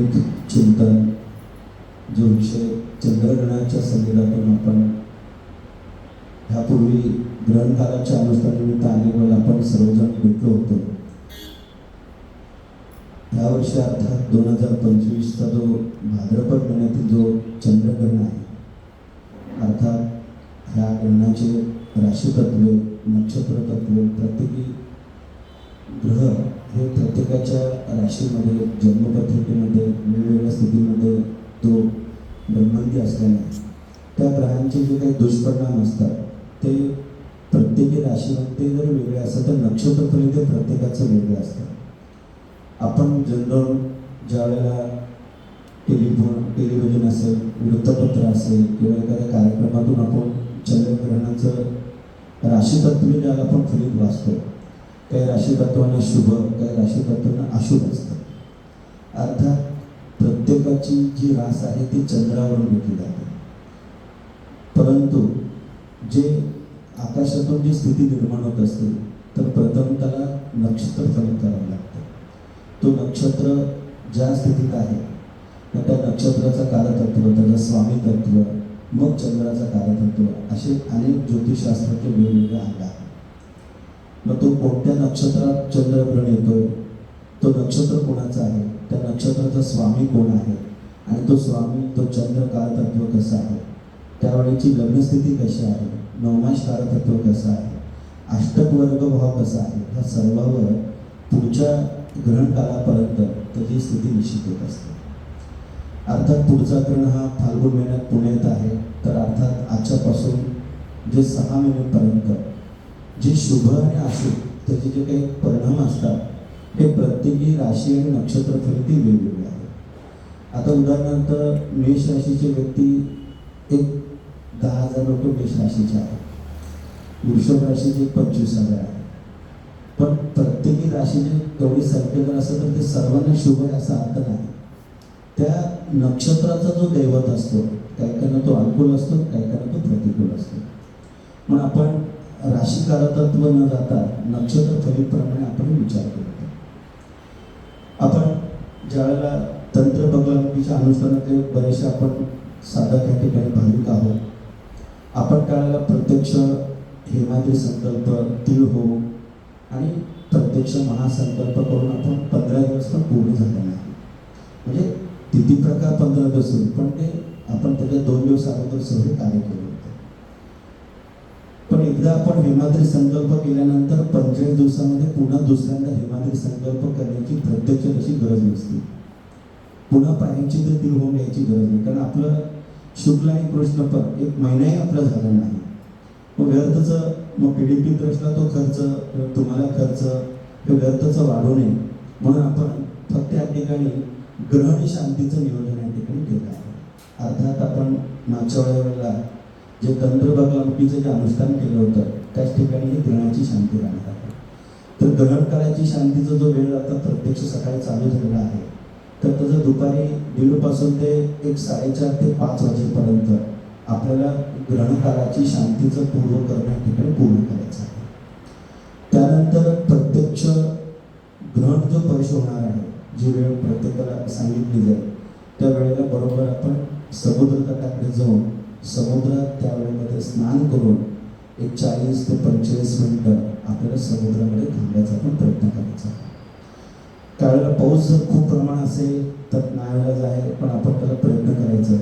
आध्यात्मिक चिंतन जो विषय चंद्रग्रहणाच्या संदर्भातून आपण ह्यापूर्वी ग्रहणकालाच्या अनुष्ठानिमित्त अनेक आपण सर्वजण भेटलो होतो. ह्या वर्षी अर्थात दोन हजार पंचवीसचा जो भाद्रपद महिन्यातील जो चंद्रग्रहण आहे अर्थात ह्या ग्रहणाचे राशीतत्वे नक्षत्र तत्वे प्रत्येकी ग्रह हे प्रत्येकाच्या राशीमध्ये जन्मपत्रिकेमध्ये ग्रहांचे जे काही दुष्परिणाम असतात ते प्रत्येकी राशीमध्ये जर वेगळे असतात तर नक्षत्रफलित ते प्रत्येकाचं वेगळं असतं. आपण जनरल ज्या वेळेला टेलिफोन टेलिव्हिजन असेल वृत्तपत्र असेल किंवा एखाद्या कार्यक्रमातून आपण चंद्रग्रहणाचं राशीतत्वे ज्याला आपण फलित वाचतो काही राशीतत्वांना शुभ काही राशीतत्वांना अशुभ असतं. अर्थात प्रत्येकाची जी रास आहे ती चंद्रावरून घेतली जाते. परंतु जे आकाशातून जी स्थिती निर्माण होत असते तर प्रथम त्याला नक्षत्र फलित करावं लागतं. तो नक्षत्र ज्या स्थितीत आहे तर त्या नक्षत्राचं कारतत्व त्याचं स्वामी तत्व मग चंद्राचं कारतत्व असे अनेक ज्योतिषशास्त्राचे वेगवेगळे अंग आहेत. मग तो कोणत्या नक्षत्रात चंद्रग्रहण येतोय तो नक्षत्र कोणाचा आहे? त्या नक्षत्राचा स्वामी कोण आहे? आणि तो स्वामी तो चंद्र कारतत्व कसा आहे? त्यावेळेची लग्नस्थिती कशी आहे? नवमाश कारतत्व कसं आहे? अष्टक वर्ग भाव कसा आहे? ह्या सर्वावर पुढच्या ग्रहणकालापर्यंत त्याची स्थिती निश्चित होत असते. अर्थात पुढचा ग्रहण हा फाल्गुन महिन्यात पुण्यात आहे. तर अर्थात आजच्यापासून जे सहा महिन्यापर्यंत जे शुभ आणि अशुभ त्याचे जे काही परिणाम असतात हे प्रत्येकी राशी आणि नक्षत्र फलिती वेगवेगळे आहे आता उदाहरणार्थ मेष राशीचे व्यक्ती एक दहा हजार लोक मेष राशीचे आहेत वृषभ राशीचे पंचवीस हजार आहे. पण प्रत्येकी राशीचे तेवढी संख्या असतं तर ते सर्वांना शुभ आहे असा अर्थ नाही. त्या नक्षत्राचा जो दैवत असतो काही काहींना तो अनुकूल असतो काही काहींना तो प्रतिकूल असतो. मग आपण राशिकारतत्व न जाता नक्षत्र फलीप्रमाणे आपण विचार करतो. आपण ज्यावेळेला तंत्र बगलामुखीच्या अनुष्ठानातले बरेचसे आपण साधक त्या ठिकाणी भाविक आहोत. आपण काळाला प्रत्यक्ष हेमाचे संकल्प तिळ हो आणि प्रत्यक्ष महासंकल्प करून आपण पंधरा दिवस पण पूर्ण झाले नाही म्हणजे तिथी प्रकार पंधरा दिवस होईल पण ते आपण त्याच्या दोन दिवस अगोदर सगळे कार्य केले होते. पण एकदा आपण हेमाद्री संकल्प केल्यानंतर पंचेचाळीस दिवसामध्ये पुन्हा दुसऱ्यांदा हेमाद्री संकल्प करण्याची प्रत्यक्ष तशी गरज नसते. पुन्हा पायांची तर ती होऊन यायची गरज नाही. कारण आपलं शुक्ल आणि कृष्ण पण एक महिनाही आपला झाला नाही. मग व्यर्थचं मग पी डी पी तो खर्च तुम्हाला खर्च हे व्यर्थचं वाढू नये. म्हणून आपण फक्त या ठिकाणी ग्रहण शांतीचं नियोजन या ठिकाणी केलं आहे. अर्थात आपण मागच्या वेळेला जे तंत्र बगलामुखीचं जे अनुष्ठान केलं होतं त्याच ठिकाणी ही ग्रहणाची शांती राहणार आहे. तर ग्रहण करायची शांतीचा जो वेळ आता प्रत्यक्ष सकाळी चालू झालेला आहे तर त्याचं दुपारी दीडपासून ते एक साडेचार ते पाच वाजेपर्यंत आपल्याला ग्रहणकालाची शांतीचं पूर्व करणं ठिकाणी पूर्ण करायचं आहे. त्यानंतर प्रत्यक्ष ग्रहण जो परिश होणार आहे जी वेळ प्रत्येकाला सांगितली जाईल त्या वेळेला बरोबर आपण समुद्र तटाकडे जाऊन समुद्रात त्या वेळेमध्ये स्नान करून एक चाळीस ते पंचेचाळीस मिनटं आपल्याला समुद्रामध्ये थांबायचा पण प्रयत्न करायचा आहे. त्यावेळेला पाऊस जर खूप प्रमाण असेल तर नावेला आहे पण आपण त्याला प्रयत्न करायचा.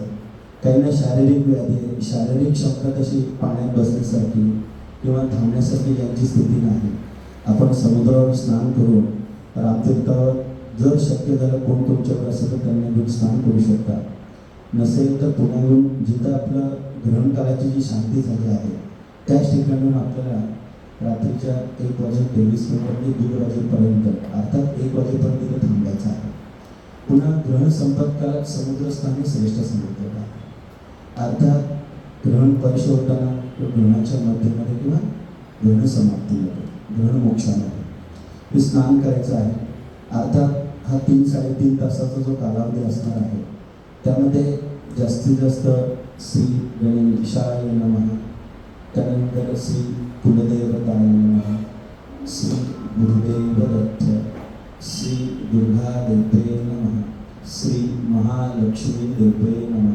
काहींना शारीरिक व्याधी आहे. शारीरिक क्षमता कशी पाण्यात बसण्यासाठी किंवा थांबण्यासाठी यांची स्थिती नाही. आपण समुद्रावर स्नान करून रामतीर्थावर जर शक्य झालं कोण तुमच्याकडे असेल तर त्यांना घेऊन स्नान करू शकता. नसेल तर पुण्याहून जिथं आपलं ग्रहण काळाची जी शांती झाली आहे त्याच ठिकाणून आपल्याला रात्रीच्या एक वाजून तेवीस मिनिट दोन दीड वाजेपर्यंत अर्थात एक वाजेपर्यंत तिथे थांबायचा आहे. पुन्हा ग्रहण संपर्क काळात श्रेष्ठ सांगितलेलं आहे. अर्थात ग्रहण परिश होताना ग्रहणाच्या मध्यमध्ये किंवा ग्रहण समाप्तीमध्ये ग्रहण मोक्षामध्ये हे स्नान करायचं आहे. अर्थात हा तीन साडेतीन तासाचा जो कालावधी असणार आहे त्यामध्ये जास्तीत जास्त श्री गणेशाय नमः त्यानंतर श्री कुलदेवताय श्री गुरुदेव दत्त श्री दुर्गा नम श्री महालक्ष्मी देवये नम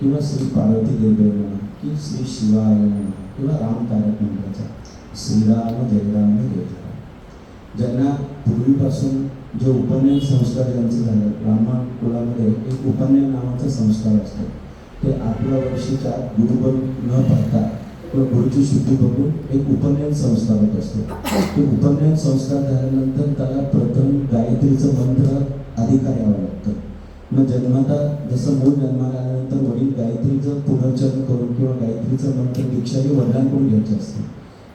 किंवा श्री पार्वती देवये नम की श्री शिवाय नम किंवा राम तारक मंत्राचा श्रीराम जयराम देवता ज्यांना पूर्वीपासून जे उपनयन संस्कार ज्यांचे झाले ब्राह्मण कुलामध्ये एक उपनयन नावाचा संस्कार असतो ते आपल्या वर्षीच्या गुरुबल न पाहता गुरुची शुद्धी बघून एक उपनयन संस्कार होत असतो. ते उपनयन संस्कार झाल्यानंतर त्याला प्रथम गायत्रीचं मंत्र अधिकार यावं लागतं. मग जन्माता जसं मूळ जन्माला आल्यानंतर वडील गायत्रीचं पुनर्चरण करून किंवा गायत्रीचं मंत्र दीक्षा हे वडिलांकडून घ्यायची असते.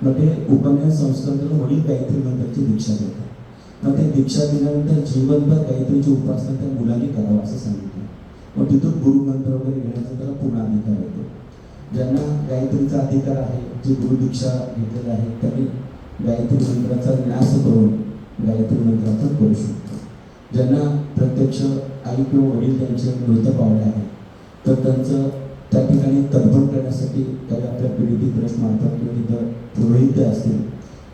मग ते उपन्यास संस्थांकडून वडील गायत्री मंत्राची दीक्षा घेतात मग ते दीक्षा दिल्यानंतर जीवनभर गायत्रीची उपासना त्या मुलांनी करावं असं सांगितलं. मग तिथून गुरुमंत्र वगैरे गायत्रीचा अधिकार आहे जे गुरुदीक्षा घेतलेला आहे त्यांनी गायत्री मंत्राचा न्यास करून गायत्री मंत्राचा करू शकतो. ज्यांना प्रत्यक्ष आई किंवा वडील त्यांचे मृत पावले आहेत तर त्यांचं त्या ठिकाणी तर्पण करण्यासाठी काही आपल्या पिढी प्रश्न मारतात किंवा तिथं पुरोहित असतील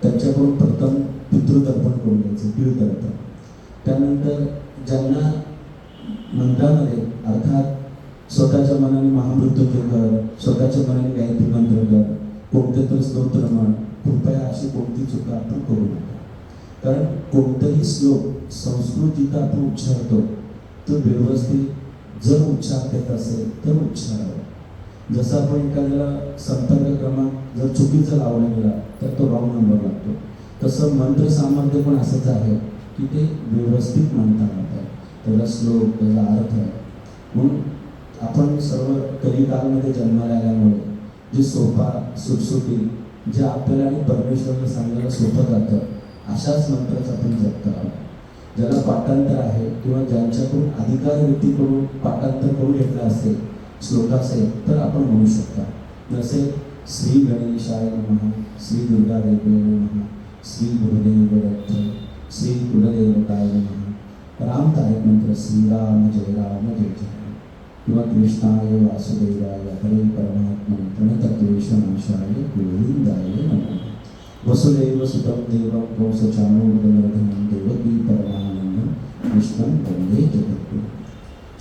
त्यांच्याकडून प्रथम पितृतर्पण करून घ्यायचं पितृतर्पण त्यानंतर ज्यांना मंत्रामध्ये अर्थात स्वतःच्या मनाने महामृत्यूंजय स्वतःच्या मनाने गायत्री मंत्र कर. कोणते तर स्तोत्र म्हण कृपया अशी कोणती चुका आपण करू नका. कारण कोणताही श्लोक संस्कृत जिथं आपण उच्चारतो तो व्यवस्थित जर उच्चार देत असेल तर उच्चारावा जसं आपण एखाद्याला संपर्क क्रमांक जर चुकीचा लावला गेला तर तो रॉंग नंबर लागतो. तसं मंत्र सामर्थ्य पण असंच आहे की ते व्यवस्थित म्हणता म्हणतात पाहिजे त्याचा श्लोक त्याचा अर्थ आहे. म्हणून आपण सर्व कलिकालमध्ये जन्माला आल्यामुळे जे सोपा सुटसुटी जे आपल्याला आणि परमेश्वरने सांगायला सोपं जातं अशाच मंत्राचं आपण जप्त आहोत ज्याला पाठांतर आहे किंवा ज्यांच्याकडून अधिकार व्यक्तीकडून पाठांतर करून घेतलं असेल श्लोकाचे तर आपण म्हणू शकता. जसे श्री गणेशाय नमः श्री दुर्गा देवे नमः श्री गुरुदेव दत्त श्री कुलदेवताय नमः. राम तारक मंत्र श्रीराम जय राम जय जय किंवा कृष्णाय वासुदेवाय हरे परमात्मा प्रणतक्लेशनाशाय गोविंदाय नमः। वसुदेव सुतं देवं कंसचाणूर्दनर्धनं देवकी परमानंदं कृष्णं वंदे जगद्गुरु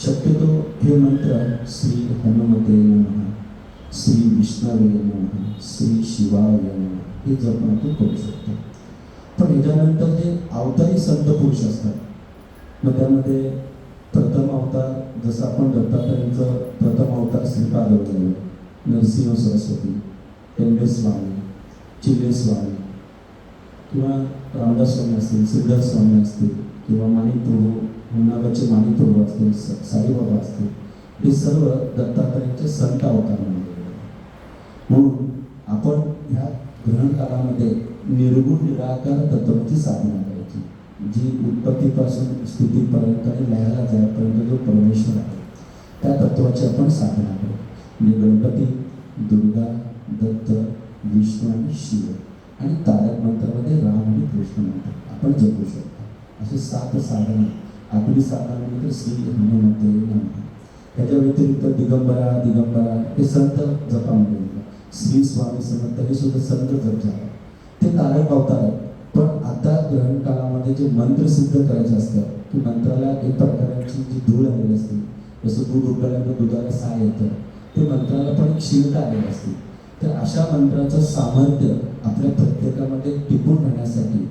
शक्यतो हे मंत्र श्री हनुमते नमः श्री विष्णवे नमः श्री शिवाय नमः हे जप आपण करू शकतो। पण याच्यानंतर जे अवतारी संत पुरुष असतात मग त्यामध्ये प्रथम अवतार जसं आपण दत्तात्रयांचं प्रथम अवतार श्रीपाद वगैरे नरसिंह सरस्वती टेंबे स्वामी चिले स्वामी किंवा रामदास स्वामी असतील सिद्धार्थ स्वामी असतील किंवा माणिकप्रभू माणिक प्रभू असतील साईबाबा असतील हे सर्व दत्तात्रयांचे संत अवतार मानले म्हणून आपण ह्या ग्रहण काळामध्ये निर्गुण निराकार तत्वाची साधना करायची जी उत्पत्तीपासून स्थितीपर्यंत आणि लयाला जायपर्यंत जो परमेश्वर आहे त्या तत्वाची आपण साधना करू. म्हणजे गणपती दुर्गा दत्त विष्णू आणि शिव आणि तारक मंत्रामध्ये राम आणि कृष्ण मंत्र आपण जपू शकतो. असे सात साधना. आपली साधना म्हणजे तर श्री हनुमंत नमः ह्याच्या व्यतिरिक्त दिगंबरा दिगंबरा हे संत जपामध्ये श्री स्वामी समर्थ हे सुद्धा संत जप झाला. ते तारक अवतार आहेत. पण आता ग्रहण काळामध्ये जे मंत्र सिद्ध करायचे असतात की मंत्राला एक प्रकारची जी धूळ आलेली असते जसं दूध उकळल्यानंतर दुधाला साय येतं ते मंत्राला पण एक शिलता आलेली असते. तर अशा मंत्राचं सामर्थ्य आपल्या प्रत्येकामध्ये टिकून राहण्यासाठी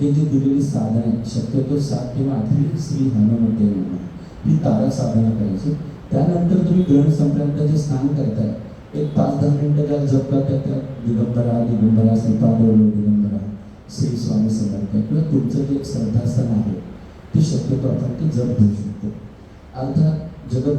हे जे दिलेली साधना आहे शक्यतो सात किंवा आठवी श्री हनुमते ही तारा साधना करायची. त्यानंतर तुम्ही ग्रहण संपल्यानंतर जे स्नान करताय एक पाच दहा मिनटं त्याला जप करताय त्या दिगंबरा दिगंबरा श्रीपादोलो दिगंबरा. श्री स्वामी समर्थ किंवा तुमचं जे एक श्रद्धास्थान आहे ते शक्यतो आपण ते जप घेऊ शकतो. अर्थात जगत